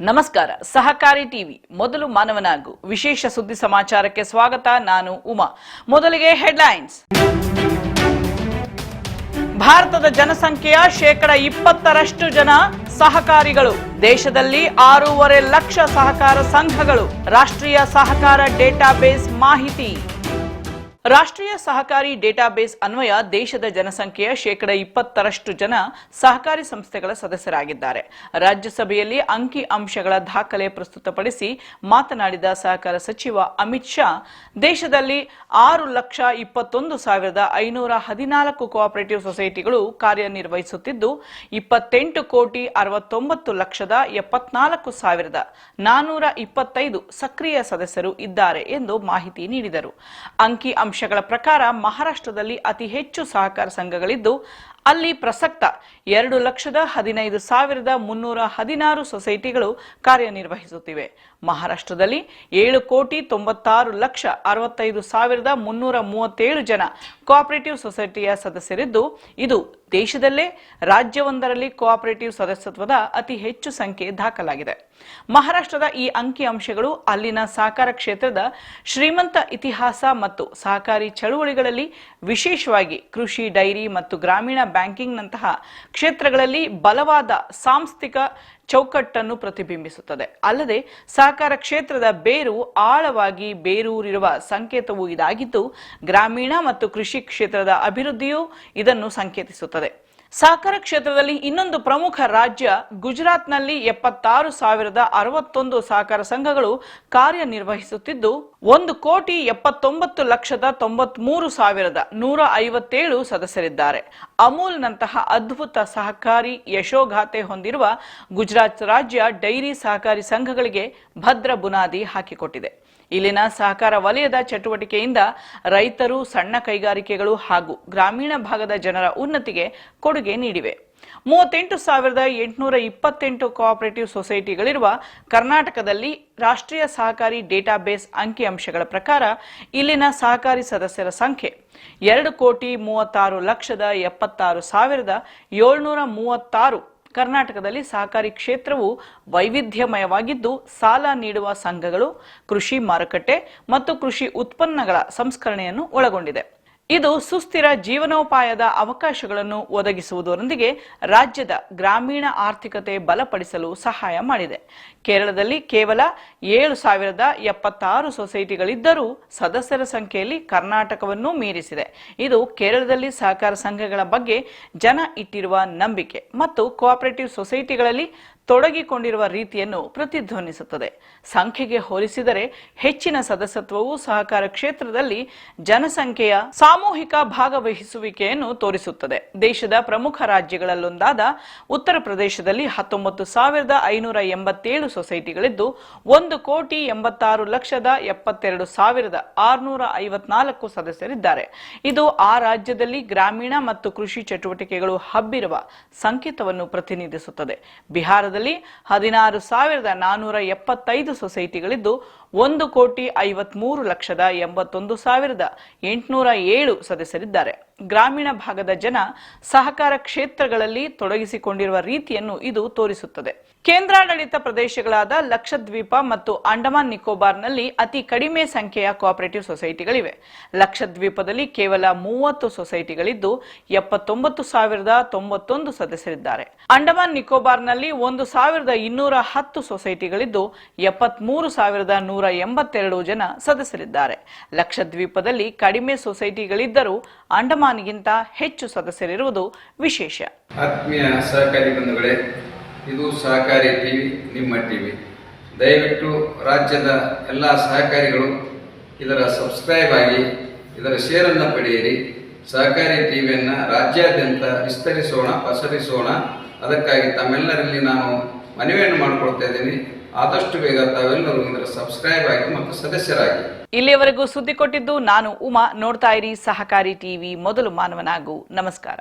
ನಮಸ್ಕಾರ. ಸಹಕಾರಿ ಟಿವಿ, ಮೊದಲು ಮಾನವನಾಗು. ವಿಶೇಷ ಸುದ್ದಿ ಸಮಾಚಾರಕ್ಕೆ ಸ್ವಾಗತ. ನಾನು ಉಮಾ. ಮೊದಲಿಗೆ ಹೆಡ್ಲೈನ್ಸ್. ಭಾರತದ ಜನಸಂಖ್ಯೆಯ ಶೇಕಡ ಇಪ್ಪತ್ತರಷ್ಟು ಜನ ಸಹಕಾರಿಗಳು. ದೇಶದಲ್ಲಿ ಆರೂವರೆ ಲಕ್ಷ ಸಹಕಾರ ಸಂಘಗಳು. ರಾಷ್ಟ್ರೀಯ ಸಹಕಾರ ಡೇಟಾಬೇಸ್ ಮಾಹಿತಿ. ರಾಷ್ಟ್ರೀಯ ಸಹಕಾರಿ ಡೇಟಾಬೇಸ್ ಅನ್ವಯ ದೇಶದ ಜನಸಂಖ್ಯೆಯ ಶೇಕಡ ಇಪ್ಪತ್ತರಷ್ಟು ಜನ ಸಹಕಾರಿ ಸಂಸ್ಥೆಗಳ ಸದಸ್ಯರಾಗಿದ್ದಾರೆ. ರಾಜ್ಯಸಭೆಯಲ್ಲಿ ಅಂಕಿ ಅಂಶಗಳ ದಾಖಲೆ ಪ್ರಸ್ತುತಪಡಿಸಿ ಮಾತನಾಡಿದ ಸಹಕಾರ ಸಚಿವ ಅಮಿತ್ ಶಾ, ದೇಶದಲ್ಲಿ ಆರು ಲಕ್ಷ ಇಪ್ಪತ್ತೊಂದು ಸಾವಿರದ ಐನೂರ ಹದಿನಾಲ್ಕು ಕೋಆಪರೇಟಿವ್ ಸೊಸೈಟಿಗಳು ಕಾರ್ಯನಿರ್ವಹಿಸುತ್ತಿದ್ದು, ಇಪ್ಪತ್ತೆಂಟು ಕೋಟಿ ಅರವತ್ತೊಂಬತ್ತು ಲಕ್ಷದ ಎಪ್ಪತ್ನಾಲ್ಕು ಸಾವಿರದ ನಾನೂರ ಇಪ್ಪತ್ತೈದು ಸಕ್ರಿಯ ಸದಸ್ಯರು ಇದ್ದಾರೆ ಎಂದು ಮಾಹಿತಿ ನೀಡಿದರು. ಅಂಕಿ ಅಂಶಗಳ ಪ್ರಕಾರ ಮಹಾರಾಷ್ಟ್ರದಲ್ಲಿ ಅತಿ ಹೆಚ್ಚು ಸಹಕಾರ ಸಂಘಗಳಿದ್ದು, ಅಲ್ಲಿ ಪ್ರಸಕ್ತ ಎರಡು ಲಕ್ಷದ ಹದಿನೈದು ಸಾವಿರದ ಮುನ್ನೂರ ಹದಿನಾರು ಸೊಸೈಟಿಗಳು ಕಾರ್ಯನಿರ್ವಹಿಸುತ್ತಿವೆ. ಮಹಾರಾಷ್ಟ್ರದಲ್ಲಿ ಏಳು ಕೋಟಿ ತೊಂಬತ್ತಾರು ಲಕ್ಷ ಅರವತ್ತೈದು ಸಾವಿರದ ಮುನ್ನೂರ ಮೂವತ್ತೇಳು ಜನ ಕೋಆಪರೇಟಿವ್ ಸೊಸೈಟಿಯ ಸದಸ್ಯರಿದ್ದು, ಇದು ದೇಶದಲ್ಲೇ ರಾಜ್ಯವೊಂದರಲ್ಲಿ ಕೋಆಪರೇಟಿವ್ ಸದಸ್ಯತ್ವದ ಅತಿ ಹೆಚ್ಚು ಸಂಖ್ಯೆ ದಾಖಲಾಗಿದೆ. ಮಹಾರಾಷ್ಟ್ರದ ಈ ಅಂಕಿಅಂಶಗಳು ಅಲ್ಲಿನ ಸಹಕಾರ ಕ್ಷೇತ್ರದ ಶ್ರೀಮಂತ ಇತಿಹಾಸ ಮತ್ತು ಸಹಕಾರಿ ಚಳುವಳಿಗಳಲ್ಲಿ ವಿಶೇಷವಾಗಿ ಕೃಷಿ, ಡೈರಿ ಮತ್ತು ಗ್ರಾಮೀಣ ಬ್ಯಾಂಕಿಂಗ್ನಂತಹ ಕ್ಷೇತ್ರಗಳಲ್ಲಿ ಬಲವಾದ ಸಾಂಸ್ಥಿಕ ಚೌಕಟ್ಟನ್ನು ಪ್ರತಿಬಿಂಬಿಸುತ್ತದೆ. ಅಲ್ಲದೆ ಸಹಕಾರ ಕ್ಷೇತ್ರದ ಬೇರು ಆಳವಾಗಿ ಬೇರೂರಿರುವ ಸಂಕೇತವೂ ಇದಾಗಿದ್ದು, ಗ್ರಾಮೀಣ ಮತ್ತು ಕೃಷಿ ಕ್ಷೇತ್ರದ ಅಭಿವೃದ್ಧಿಯೂ ಇದನ್ನು ಸಂಕೇತಿಸುತ್ತದೆ. ಸಹಕಾರ ಕ್ಷೇತ್ರದಲ್ಲಿ ಇನ್ನೊಂದು ಪ್ರಮುಖ ರಾಜ್ಯ ಗುಜರಾತ್ನಲ್ಲಿ ಎಪ್ಪತ್ತಾರು ಸಾವಿರದ ಅರವತ್ತೊಂದು ಸಹಕಾರ ಸಂಘಗಳು ಕಾರ್ಯನಿರ್ವಹಿಸುತ್ತಿದ್ದು, ಒಂದು ಕೋಟಿ ಎಪ್ಪತ್ತೊಂಬತ್ತು ಲಕ್ಷದ ತೊಂಬತ್ಮೂರು ಸಾವಿರದ ನೂರ ಐವತ್ತೇಳು ಸದಸ್ಯರಿದ್ದಾರೆ. ಅಮೂಲ್ನಂತಹ ಅದ್ಭುತ ಸಹಕಾರಿ ಯಶೋಗಾಥೆ ಹೊಂದಿರುವ ಗುಜರಾತ್ ರಾಜ್ಯ ಡೈರಿ ಸಹಕಾರಿ ಸಂಘಗಳಿಗೆ ಭದ್ರ ಬುನಾದಿ ಹಾಕಿಕೊಟ್ಟಿದೆ. ಇಲ್ಲಿನ ಸಹಕಾರ ವಲಯದ ಚಟುವಟಿಕೆಯಿಂದ ರೈತರು ಸಣ್ಣ ಕೈಗಾರಿಕೆಗಳು ಹಾಗೂ ಗ್ರಾಮೀಣ ಭಾಗದ ಜನರ ಉನ್ನತಿಗೆ ಕೊಡುಗೆ ನೀಡಿವೆ. ಮೂವತ್ತೆಂಟು ಸಾವಿರದ ಎಂಟುನೂರ ಇಪ್ಪತ್ತೆಂಟು ಕೋಆಪರೇಟಿವ್ ಸೊಸೈಟಿಗಳಿರುವ ಕರ್ನಾಟಕದಲ್ಲಿ ರಾಷ್ಟ್ರೀಯ ಸಹಕಾರಿ ಡೇಟಾಬೇಸ್ ಅಂಕಿಅಂಶಗಳ ಪ್ರಕಾರ ಇಲ್ಲಿನ ಸಹಕಾರಿ ಸದಸ್ಯರ ಸಂಖ್ಯೆ ಎರಡು ಕೋಟಿ ಮೂವತ್ತಾರು ಲಕ್ಷದ ಎಪ್ಪತ್ತಾರು ಸಾವಿರದ ಏಳ್ನೂರ ಮೂವತ್ತಾರು ಕರ್ನಾಟಕದಲ್ಲಿ ಸಹಕಾರಿ ಕ್ಷೇತ್ರವು ವೈವಿಧ್ಯಮಯವಾಗಿದ್ದು ಸಾಲ ನೀಡುವ ಸಂಘಗಳು ಕೃಷಿ ಮಾರುಕಟ್ಟೆ ಮತ್ತು ಕೃಷಿ ಉತ್ಪನ್ನಗಳ ಸಂಸ್ಕರಣೆಯನ್ನು ಒಳಗೊಂಡಿದೆ. ಇದು ಸುಸ್ಥಿರ ಜೀವನೋಪಾಯದ ಅವಕಾಶಗಳನ್ನು ಒದಗಿಸುವುದರೊಂದಿಗೆ ರಾಜ್ಯದ ಗ್ರಾಮೀಣ ಆರ್ಥಿಕತೆ ಬಲಪಡಿಸಲು ಸಹಾಯ ಮಾಡಿದೆ. ಕೇರಳದಲ್ಲಿ ಕೇವಲ ಏಳು ಸಾವಿರದ ಎಪ್ಪತ್ತಾರು ಸೊಸೈಟಿಗಳಿದ್ದರೂ ಸದಸ್ಯರ ಸಂಖ್ಯೆಯಲ್ಲಿ ಕರ್ನಾಟಕವನ್ನು ಮೀರಿಸಿದೆ. ಇದು ಕೇರಳದಲ್ಲಿ ಸಹಕಾರ ಸಂಘಗಳ ಬಗ್ಗೆ ಜನ ಇಟ್ಟಿರುವ ನಂಬಿಕೆ ಮತ್ತು ಕೋಆಪರೇಟಿವ್ ಸೊಸೈಟಿಗಳಲ್ಲಿ ತೊಡಗಿಕೊಂಡಿರುವ ರೀತಿಯನ್ನು ಪ್ರತಿಧ್ವನಿಸುತ್ತದೆ. ಸಂಖ್ಯೆಗೆ ಹೋಲಿಸಿದರೆ ಹೆಚ್ಚಿನ ಸದಸ್ಯತ್ವವು ಸಹಕಾರ ಕ್ಷೇತ್ರದಲ್ಲಿ ಜನಸಂಖ್ಯೆಯ ಸಾಮೂಹಿಕ ಭಾಗವಹಿಸುವಿಕೆಯನ್ನು ತೋರಿಸುತ್ತದೆ. ದೇಶದ ಪ್ರಮುಖ ರಾಜ್ಯಗಳಲ್ಲೊಂದಾದ ಉತ್ತರ ಪ್ರದೇಶದಲ್ಲಿ ಹತ್ತೊಂಬತ್ತು ಸಾವಿರದ ಐನೂರ ಎಂಬತ್ತೇಳು ಸೊಸೈಟಿಗಳಿದ್ದು, ಒಂದು ಕೋಟಿ ಎಂಬತ್ತಾರು ಲಕ್ಷದ ಎಪ್ಪತ್ತೆರಡು ಸಾವಿರದ ಆರುನೂರ ಐವತ್ನಾಲ್ಕು ಸದಸ್ಯರಿದ್ದಾರೆ. ಇದು ಆ ರಾಜ್ಯದಲ್ಲಿ ಗ್ರಾಮೀಣ ಮತ್ತು ಕೃಷಿ ಚಟುವಟಿಕೆಗಳು ಹಬ್ಬಿರುವ ಸಂಕೇತವನ್ನು ಪ್ರತಿನಿಧಿಸುತ್ತದೆ. ಬಿಹಾರದಲ್ಲಿ ಹದಿನಾರು ಸಾವಿರದ ನಾನೂರ ಎಪ್ಪತ್ತೈದು ಸೊಸೈಟಿಗಳಿದ್ದು ಒಂದು ಕೋಟಿ ಐವತ್ಮೂರು ಲಕ್ಷದ ಎಂಬತ್ತೊಂದು ಸಾವಿರದ ಎಂಟುನೂರ ಏಳು ಸದಸ್ಯರಿದ್ದಾರೆ. ಗ್ರಾಮೀಣ ಭಾಗದ ಜನ ಸಹಕಾರ ಕ್ಷೇತ್ರಗಳಲ್ಲಿ ತೊಡಗಿಸಿಕೊಂಡಿರುವ ರೀತಿಯನ್ನು ಇದು ತೋರಿಸುತ್ತದೆ. ಕೇಂದ್ರಾಡಳಿತ ಪ್ರದೇಶಗಳಾದ ಲಕ್ಷದ್ವೀಪ ಮತ್ತು ಅಂಡಮಾನ್ ನಿಕೋಬಾರ್ನಲ್ಲಿ ಅತಿ ಕಡಿಮೆ ಸಂಖ್ಯೆಯ ಕೋಆಪರೇಟಿವ್ ಸೊಸೈಟಿಗಳಿವೆ. ಲಕ್ಷದ್ವೀಪದಲ್ಲಿ ಕೇವಲ ಮೂವತ್ತು ಸೊಸೈಟಿಗಳಿದ್ದು, ಎಪ್ಪತ್ತೊಂಬತ್ತು ಸಾವಿರದ ತೊಂಬತ್ತೊಂದು ಸದಸ್ಯರಿದ್ದಾರೆ. ಅಂಡಮಾನ್ ನಿಕೋಬಾರ್ನಲ್ಲಿ ಒಂದು ಸಾವಿರದ ಇನ್ನೂರ ಹತ್ತು ಸೊಸೈಟಿಗಳಿದ್ದು, ಎಪ್ಪತ್ಮೂರು ಸಾವಿರದ ನೂರ ಎಂಬತ್ತೆರಡು ಜನ ಸದಸ್ಯರಿದ್ದಾರೆ. ಲಕ್ಷದ್ವೀಪದಲ್ಲಿ ಕಡಿಮೆ ಸೊಸೈಟಿಗಳಿದ್ದರೂ ಅಂಡಮಾನ್ಗಿಂತ ಹೆಚ್ಚು ಸದಸ್ಯರಿರುವುದು ವಿಶೇಷ. ಆತ್ಮೀಯ ಸಹಕಾರಿ ಬಂಧುಗಳೇ, ಇದು ಸಹಕಾರಿ ಟಿವಿ, ನಿಮ್ಮ ಟಿವಿ. ದಯವಿಟ್ಟು ರಾಜ್ಯದ ಎಲ್ಲ ಸಹಕಾರಿಗಳು ಇದರ ಸಬ್ಸ್ಕ್ರೈಬ್ ಆಗಿ, ಇದರ ಶೇರನ್ನು ಪಡೆಯಿರಿ. ಸಹಕಾರಿ ಟಿವಿಯನ್ನು ರಾಜ್ಯಾದ್ಯಂತ ವಿಸ್ತರಿಸೋಣ, ಪಸರಿಸೋಣ. ಅದಕ್ಕಾಗಿ ತಮ್ಮೆಲ್ಲರಲ್ಲಿ ನಾನು ಮನವಿಯನ್ನು ಮಾಡಿಕೊಳ್ತಾ ಇದ್ದೀನಿ. ಆದಷ್ಟು ಬೇಗ ತಾವೆಲ್ಲರೂ ಇದರ ಸಬ್ಸ್ಕ್ರೈಬ್ ಆಗಿ ಮತ್ತು ಸದಸ್ಯರಾಗಿ. ಇಲ್ಲಿಯವರೆಗೂ ಸುದ್ದಿ ಕೊಟ್ಟಿದ್ದು ನಾನು ಉಮಾ. ನೋಡ್ತಾ ಇರಿ ಸಹಕಾರಿ ಟಿವಿ ಮೊದಲು ಮಾನವನಾಗು. ನಮಸ್ಕಾರ.